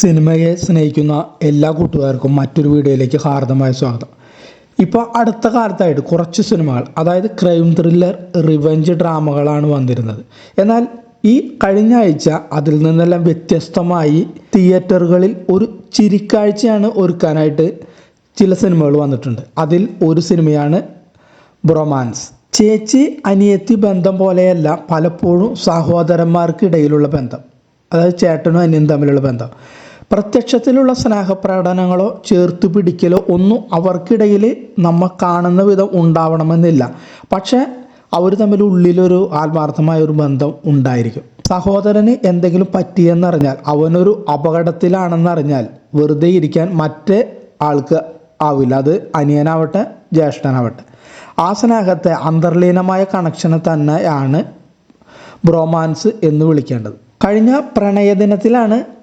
സിനിമയെ സ്നേഹിക്കുന്ന എല്ലാ കൂട്ടുകാർക്കും മറ്റൊരു വീഡിയോയിലേക്ക് ഹാർദമായ സ്വാഗതം. ഇപ്പോൾ അടുത്ത കാലത്തായിട്ട് കുറച്ച് സിനിമകൾ അതായത് ക്രൈം ത്രില്ലർ റിവഞ്ച് ഡ്രാമകളാണ് വന്നിരുന്നത്. എന്നാൽ ഈ കഴിഞ്ഞ ആഴ്ച അതിൽ നിന്നെല്ലാം വ്യത്യസ്തമായി തിയേറ്ററുകളിൽ ഒരു ചിരിക്കാഴ്ചയാണ് ഒരുക്കാനായിട്ട് ചില സിനിമകൾ വന്നിട്ടുണ്ട്. അതിൽ ഒരു സിനിമയാണ് ബ്രൊമാൻസ്. ചേച്ചി അനിയത്തി ബന്ധം പോലെയല്ല പലപ്പോഴും സഹോദരന്മാർക്കിടയിലുള്ള ബന്ധം. അതായത് ചേട്ടനും അനിയനും തമ്മിലുള്ള ബന്ധം. പ്രത്യക്ഷത്തിലുള്ള സ്നേഹപ്രകടനങ്ങളോ ചേർത്ത് പിടിക്കലോ ഒന്നും അവർക്കിടയിൽ നമ്മൾ കാണുന്ന വിധം ഉണ്ടാവണമെന്നില്ല. പക്ഷേ അവർ തമ്മിൽ ഉള്ളിലൊരു ആത്മാർത്ഥമായ ഒരു ബന്ധം ഉണ്ടായിരിക്കും. സഹോദരന് എന്തെങ്കിലും പറ്റിയെന്നറിഞ്ഞാൽ അവനൊരു അപകടത്തിലാണെന്നറിഞ്ഞാൽ വെറുതെ ഇരിക്കാൻ മറ്റേ ആൾക്ക് ആവില്ല. അത് അനിയനാവട്ടെ ജ്യേഷ്ഠനാവട്ടെ. ആ സ്നേഹത്തെ അന്തർലീനമായ കണക്ഷനെ തന്നെയാണ് ബ്രോമാൻസ് എന്ന് വിളിക്കേണ്ടത്. കഴിഞ്ഞ പ്രണയദിനത്തിലാണ്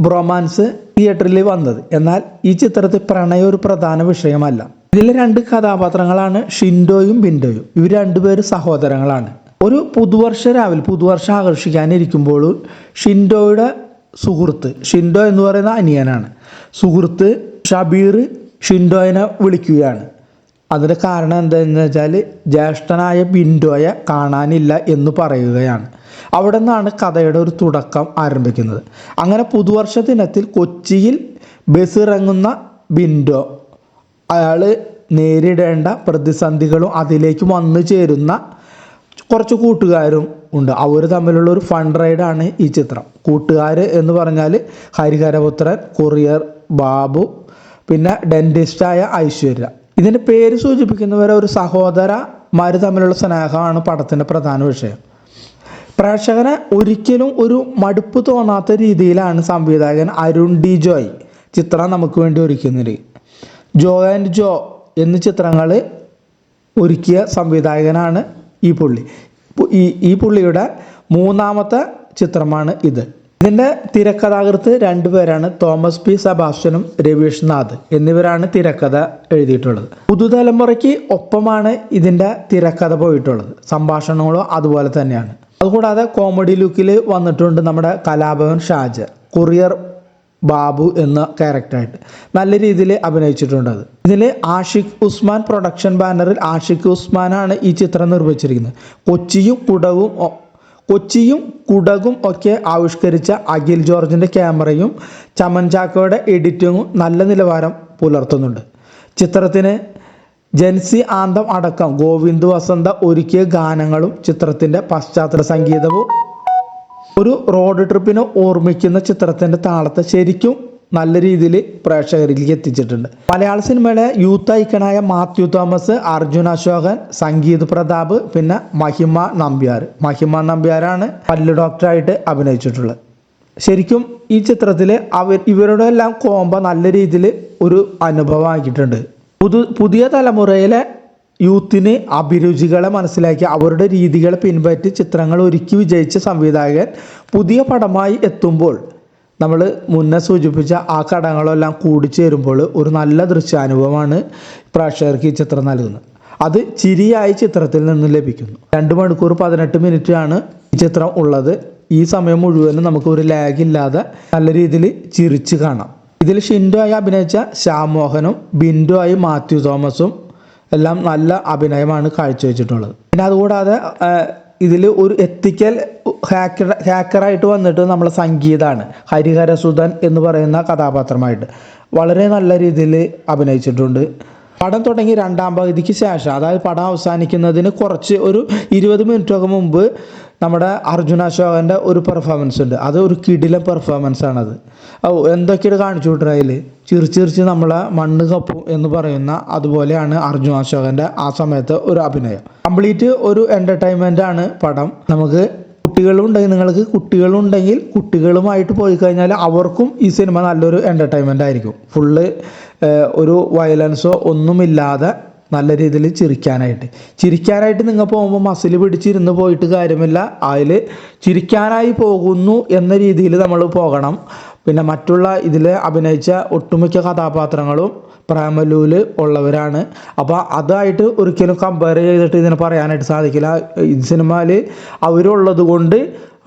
ബ്രോമാൻസ് തിയേറ്ററിൽ വന്നത്. എന്നാൽ ഈ ചിത്രത്തിൽ പ്രണയം ഒരു പ്രധാന വിഷയമല്ല. ഇതിലെ രണ്ട് കഥാപാത്രങ്ങളാണ് ഷിൻഡോയും ബിൻഡോയും. ഇവർ രണ്ടുപേരും സഹോദരങ്ങളാണ്. ഒരു പുതുവർഷ രാവിലെ പുതുവർഷം ആകർഷിക്കാനിരിക്കുമ്പോൾ ഷിൻഡോയുടെ സുഹൃത്ത് ഷിൻഡോ എന്ന് പറയുന്ന അനിയനാണ്. സുഹൃത്ത് ഷബീർ ഷിൻഡോയിനെ വിളിക്കുകയാണ്. അതിന്റെ കാരണം എന്താണെന്ന് വെച്ചാൽ ജ്യേഷ്ഠനായ ബിൻഡോയെ കാണാനില്ല എന്ന് പറയുകയാണ്. അവിടെ നിന്നാണ് കഥയുടെ ഒരു തുടക്കം ആരംഭിക്കുന്നത്. അങ്ങനെ പുതുവർഷ ദിനത്തിൽ കൊച്ചിയിൽ ബസ് ഇറങ്ങുന്ന ബിൻഡോ അയാൾ നേരിടേണ്ട പ്രതിസന്ധികളും അതിലേക്ക് വന്നു ചേരുന്ന കുറച്ച് കൂട്ടുകാരും ഉണ്ട്. അവർ തമ്മിലുള്ള ഒരു ഫണ്ട് റൈഡാണ് ഈ ചിത്രം. കൂട്ടുകാർ എന്ന് പറഞ്ഞാൽ ഹരിഹരപുത്രൻ കൊറിയർ ബാബു പിന്നെ ഡെന്റിസ്റ്റായ ഐശ്വര്യ. ഇതിന്റെ പേര് സൂചിപ്പിക്കുന്നവരെ ഒരു സഹോദരന്മാർ തമ്മിലുള്ള സ്നേഹമാണ് പടത്തിന്റെ പ്രധാന വിഷയം. പ്രേക്ഷകനെ ഒരിക്കലും ഒരു മടുപ്പ് തോന്നാത്ത രീതിയിലാണ് സംവിധായകൻ അരുൺ ഡി ജോയ് ചിത്രം നമുക്ക് വേണ്ടി ഒരുക്കുന്നത്. ജോ ആൻഡ് ജോ എന്ന ചിത്രങ്ങൾ ഒരുക്കിയ സംവിധായകനാണ് ഈ പുള്ളി. ഈ ഈ പുള്ളിയുടെ മൂന്നാമത്തെ ചിത്രമാണ് ഇത്. ഇതിന്റെ തിരക്കഥാകൃത്ത് രണ്ടുപേരാണ് തോമസ് പി സബാസ്റ്റനും രവീഷ് നാഥ് എന്നിവരാണ് തിരക്കഥ എഴുതിയിട്ടുള്ളത്. പുതുതലമുറയ്ക്ക് ഒപ്പമാണ് ഇതിന്റെ തിരക്കഥ പോയിട്ടുള്ളത്. സംഭാഷണങ്ങളും അതുപോലെ തന്നെയാണ്. അതുകൂടാതെ കോമഡി ലുക്കിൽ വന്നിട്ടുണ്ട് നമ്മുടെ കലാഭവൻ ഷാജ കൊറിയർ ബാബു എന്ന ക്യാരക്ടറായിട്ട് നല്ല രീതിയിൽ അഭിനയിച്ചിട്ടുണ്ട് അത്. ഇതിൽ ആഷിഖ് ഉസ്മാൻ പ്രൊഡക്ഷൻ ബാനറിൽ ആഷിഖ് ഉസ്മാനാണ് ഈ ചിത്രം നിർമ്മിച്ചിരിക്കുന്നത്. കൊച്ചിയും കുടവും കൊച്ചിയും കുടകും ഒക്കെ ആവിഷ്കരിച്ച അഖിൽ ജോർജിന്റെ ക്യാമറയും ചമൻ ചാക്കോയുടെ എഡിറ്റിങ്ങും നല്ല നിലവാരം പുലർത്തുന്നുണ്ട്. ചിത്രത്തിന് ജൻസി ആന്തം അടക്കം ഗോവിന്ദ് വസന്ത ഒരുക്കിയ ഗാനങ്ങളും ചിത്രത്തിന്റെ പശ്ചാത്തല സംഗീതവും ഒരു റോഡ് ട്രിപ്പിനെ ഓർമ്മിക്കുന്ന ചിത്രത്തിന്റെ താളത്തെ ശരിക്കും നല്ല രീതിയിൽ പ്രേക്ഷകരിലേക്ക് എത്തിച്ചിട്ടുണ്ട്. മലയാള സിനിമയിലെ യൂത്ത് ഐക്കണായ മാത്യു തോമസ് അർജുൻ അശോകൻ സംഗീത് പ്രതാപ് പിന്നെ മഹിമ നമ്പ്യാർ. മഹിമ നമ്പ്യാരാണ് പല്ല് ഡോക്ടറായിട്ട് അഭിനയിച്ചിട്ടുള്ളത്. ശരിക്കും ഈ ചിത്രത്തിൽ അവർ ഇവരുടെ എല്ലാം കോമ്പ നല്ല രീതിയിൽ ഒരു അനുഭവമാക്കിയിട്ടുണ്ട് പുതു പുതിയ തലമുറയിലെ യൂത്തിന് അഭിരുചികളെ മനസ്സിലാക്കി അവരുടെ രീതികളെ പിൻപറ്റി ചിത്രങ്ങൾ ഒരുക്കി വിജയിച്ച സംവിധായകൻ പുതിയ പടമായി എത്തുമ്പോൾ നമ്മൾ മുന്നേ സൂചിപ്പിച്ച ആ കടങ്ങളെല്ലാം കൂടി ചേരുമ്പോൾ ഒരു നല്ല ദൃശ്യാനുഭവമാണ് പ്രേക്ഷകർക്ക് ഈ ചിത്രം നൽകുന്നത്. അത് ചിരിയായി ചിത്രത്തിൽ നിന്ന് ലഭിക്കുന്നു. രണ്ട് മണിക്കൂർ പതിനെട്ട് മിനിറ്റ് ആണ് ഈ ചിത്രം ഉള്ളത്. ഈ സമയം മുഴുവനും നമുക്ക് ഒരു ലാഗ് ഇല്ലാതെ നല്ല രീതിയിൽ ചിരിച്ച് കാണാം. ഇതിൽ ഷിൻഡോ ആയി അഭിനയിച്ച ശ്യാം മോഹനും ബിൻഡോ ആയി മാത്യു തോമസും എല്ലാം നല്ല അഭിനയമാണ് കാഴ്ചവെച്ചിട്ടുള്ളത്. പിന്നെ അതുകൂടാതെ ഇതിൽ ഒരു എത്തിക്കൽ ഹാക്കർ ഹാക്കറായിട്ട് വന്നിട്ട് നമ്മളെ സംഗീതാണ്. ഹരിഹരസുധൻ എന്ന് പറയുന്ന കഥാപാത്രമായിട്ട്. വളരെ നല്ല രീതിയിൽ അഭിനയിച്ചിട്ടുണ്ട്. പടം തുടങ്ങി രണ്ടാം പകുതിക്ക് ശേഷം അതായത് പടം അവസാനിക്കുന്നതിന് കുറച്ച് ഒരു ഇരുപത് മിനിറ്റൊക്കെ മുമ്പ് നമ്മുടെ അർജുന അശോകന്റെ ഒരു പെർഫോമൻസ് ഉണ്ട്. അത് ഒരു കിടില പെർഫോമൻസ് ആണത്. ഓ എന്തൊക്കെയാണ് കാണിച്ചു വിട്ടതിൽ ചിരിച്ചിരിച്ച് നമ്മളെ മണ്ണ് കപ്പും എന്ന് പറയുന്ന അതുപോലെയാണ് അർജുന അശോകന്റെ ആ സമയത്ത് ഒരു അഭിനയം. കംപ്ലീറ്റ് ഒരു എന്റർടൈൻമെന്റ് ആണ് പടം. നമുക്ക് കുട്ടികളുണ്ടെങ്കിൽ നിങ്ങൾക്ക് കുട്ടികളുണ്ടെങ്കിൽ കുട്ടികളുമായിട്ട് പോയി കഴിഞ്ഞാൽ അവർക്കും ഈ സിനിമ നല്ലൊരു എന്റർടൈൻമെന്റ് ആയിരിക്കും. ഫുള്ള് ഒരു വയലൻസോ ഒന്നുമില്ലാതെ നല്ല രീതിയിൽ ചിരിക്കാനായിട്ട്. ചിരിക്കാനായിട്ട് നിങ്ങൾ പോകുമ്പോൾ മസിൽ പിടിച്ചിരുന്ന് പോയിട്ട് കാര്യമില്ല. അതിൽ ചിരിക്കാനായി പോകുന്നു എന്ന രീതിയിൽ നമ്മൾ പോകണം. പിന്നെ മറ്റുള്ള ഇതിൽ അഭിനയിച്ച ഒട്ടുമിക്ക കഥാപാത്രങ്ങളും പ്രേമലൂൽ ഉള്ളവരാണ്. അപ്പോൾ അതായിട്ട് ഒരിക്കലും കമ്പയർ ചെയ്തിട്ട് ഇതിനെ പറയാനായിട്ട് സാധിക്കില്ല. ഈ സിനിമയിൽ അവരുള്ളത് കൊണ്ട്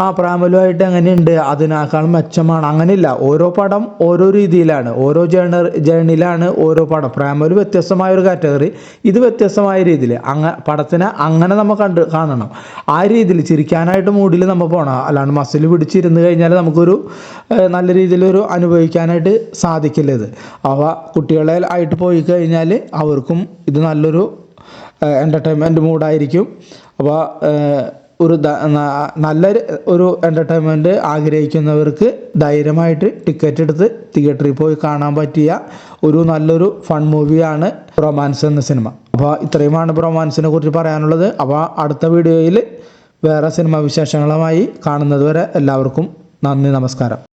ആ പ്രാബല്യമായിട്ട് എങ്ങനെയുണ്ട്? അതിനേക്കാൾ മെച്ചമാണ്. അങ്ങനെയില്ല. ഓരോ പടം ഓരോ രീതിയിലാണ്. ഓരോ ജേണ ജേണിലാണ് ഓരോ പടം. പ്രാമലു വ്യത്യസ്തമായ ഒരു കാറ്റഗറി ഇത് വ്യത്യസ്തമായ രീതിയിൽ. അങ്ങ പടത്തിനെ അങ്ങനെ നമ്മൾ കണ്ട് കാണണം. ആ രീതിയിൽ ചിരിക്കാനായിട്ട് മൂഡിൽ നമ്മൾ പോകണം അല്ലാണ്ട് മസിൽ പിടിച്ചിരുന്ന് കഴിഞ്ഞാൽ നമുക്കൊരു നല്ല രീതിയിലൊരു അനുഭവിക്കാനായിട്ട് സാധിക്കില്ല ഇത് അവ കുട്ടികളെ ആയിട്ട് പോയി കഴിഞ്ഞാൽ അവർക്കും ഇത് നല്ലൊരു എന്റർടൈൻമെന്റ് മൂഡായിരിക്കും അപ്പോൾ ഒരു നല്ല ഒരു എന്റർടൈൻമെന്റ് ആഗ്രഹിക്കുന്നവർക്ക് ധൈര്യമായിട്ട് ടിക്കറ്റ് എടുത്ത് തിയേറ്ററിൽ പോയി കാണാൻ പറ്റിയ ഒരു നല്ലൊരു ഫൺ മൂവിയാണ് റൊമാൻസ് എന്ന സിനിമ അപ്പോൾ ഇത്രയുമാണ് റൊമാൻസിനെ കുറിച്ച് പറയാനുള്ളത്. അപ്പോൾ അടുത്ത വീഡിയോയിൽ വേറെ സിനിമ വിശേഷങ്ങളുമായി കാണുന്നതുവരെ എല്ലാവർക്കും നന്ദി നമസ്കാരം.